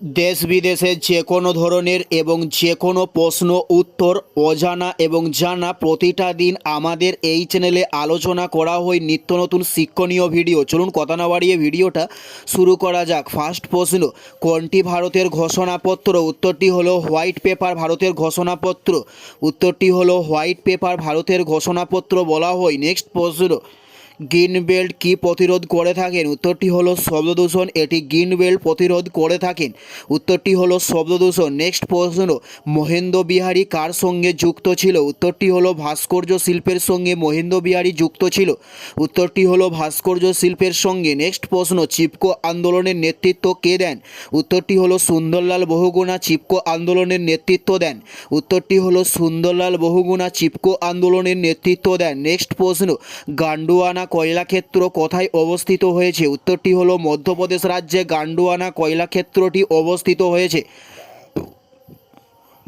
দেশ বিদেশের যে কোনো ধরনের এবং যে কোনো প্রশ্ন, উত্তর অজানা এবং জানা প্রতিটা দিন আমাদের এই চ্যানেলে আলোচনা করা হয় নিত্য নতুন শিক্ষণীয় ভিডিও। চলুন কথা না বাড়িয়ে ভিডিওটা শুরু করা যাক। ফার্স্ট প্রশ্ন, কোনটি ভারতের ঘোষণাপত্র? উত্তরটি হলো হোয়াইট পেপার ভারতের ঘোষণাপত্র। উত্তরটি হলো হোয়াইট পেপার ভারতের ঘোষণাপত্র বলা হয়। নেক্সট প্রশ্ন গ্রিন বেল্ট কি প্রতিরোধ করে থাকেন? উত্তরটি হলো শব্দদূষণ এটি গ্রিন বেল্ট প্রতিরোধ করে থাকেন। উত্তরটি হলো শব্দদূষণ নেক্সট প্রশ্ন, মহেন্দ্র বিহারী কার সঙ্গে যুক্ত ছিল? উত্তরটি হলো ভাস্কর্য শিল্পের সঙ্গে মহেন্দ্র বিহারী যুক্ত ছিল। উত্তরটি হলো ভাস্কর্য শিল্পের সঙ্গে। নেক্সট প্রশ্ন, চিপকো আন্দোলনের নেতৃত্ব কে দেন? উত্তরটি হলো সুন্দরলাল বহুগুণা, চিপকো আন্দোলনের নেতৃত্ব দেন। উত্তরটি হলো সুন্দরলাল বহুগুণা, চিপকো আন্দোলনের নেতৃত্ব দেন। নেক্সট প্রশ্ন, গান্ডুয়ানা কয়লাক্ষেত্র কোথায় অবস্থিত হয়েছে? উত্তরটি হলো, মধ্যপ্রদেশ রাজ্যে গান্ডুয়ানা কয়লাক্ষেত্রটি অবস্থিত হয়েছে।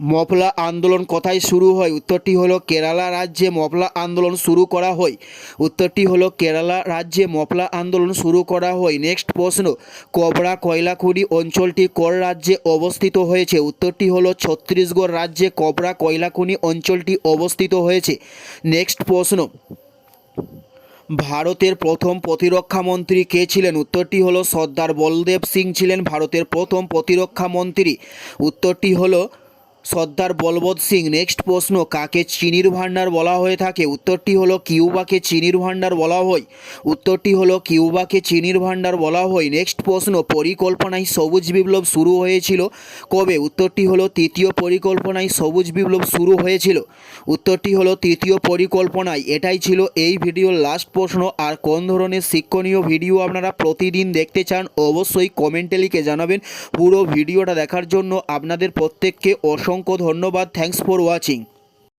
মফলা আন্দোলন কোথায় শুরু হয়? উত্তরটি হলো, কেরালা রাজ্যে মফলা আন্দোলন শুরু করা হয়। উত্তরটি হলো, কেরালা রাজ্যে মফলা আন্দোলন শুরু করা হয়। নেক্সট প্রশ্ন, কবরা কয়লাখুড়ি অঞ্চলটি কোন রাজ্যে অবস্থিত হয়েছে? উত্তরটি হলো, ছত্তিশগড় রাজ্যে কবরা কয়লাখনি অঞ্চলটি অবস্থিত হয়েছে। নেক্সট প্রশ্ন ভারতের প্রথম প্রতিরক্ষা মন্ত্রী কে ছিলেন? উত্তরটি হলো সর্দার বলদেব সিং ছিলেন ভারতের প্রথম প্রতিরক্ষা মন্ত্রী। উত্তরটি হলো সর্দার বলবৎ সিং। নেক্সট প্রশ্ন, কাকে চিনির ভাণ্ডার বলা হয়ে থাকে? উত্তরটি হলো, কিউবাকে চিনির ভাণ্ডার বলা হয়। উত্তরটি হলো, কিউবাকে চিনির ভাণ্ডার বলা হয়। নেক্সট প্রশ্ন, পরিকল্পনায় সবুজ বিপ্লব শুরু হয়েছিল কবে? উত্তরটি হলো, তৃতীয় পরিকল্পনায় সবুজ বিপ্লব শুরু হয়েছিল। উত্তরটি হলো, তৃতীয় পরিকল্পনায়। এটাই ছিল এই ভিডিওর লাস্ট প্রশ্ন। আর কোন ধরনের শিক্ষণীয় ভিডিও আপনারা প্রতিদিন দেখতে চান, অবশ্যই কমেন্টে লিখে জানাবেন। পুরো ভিডিওটা দেখার জন্য আপনাদের প্রত্যেককে অসংখ্য ধন্যবাদ থ্যাংকস ফর ওয়াচিং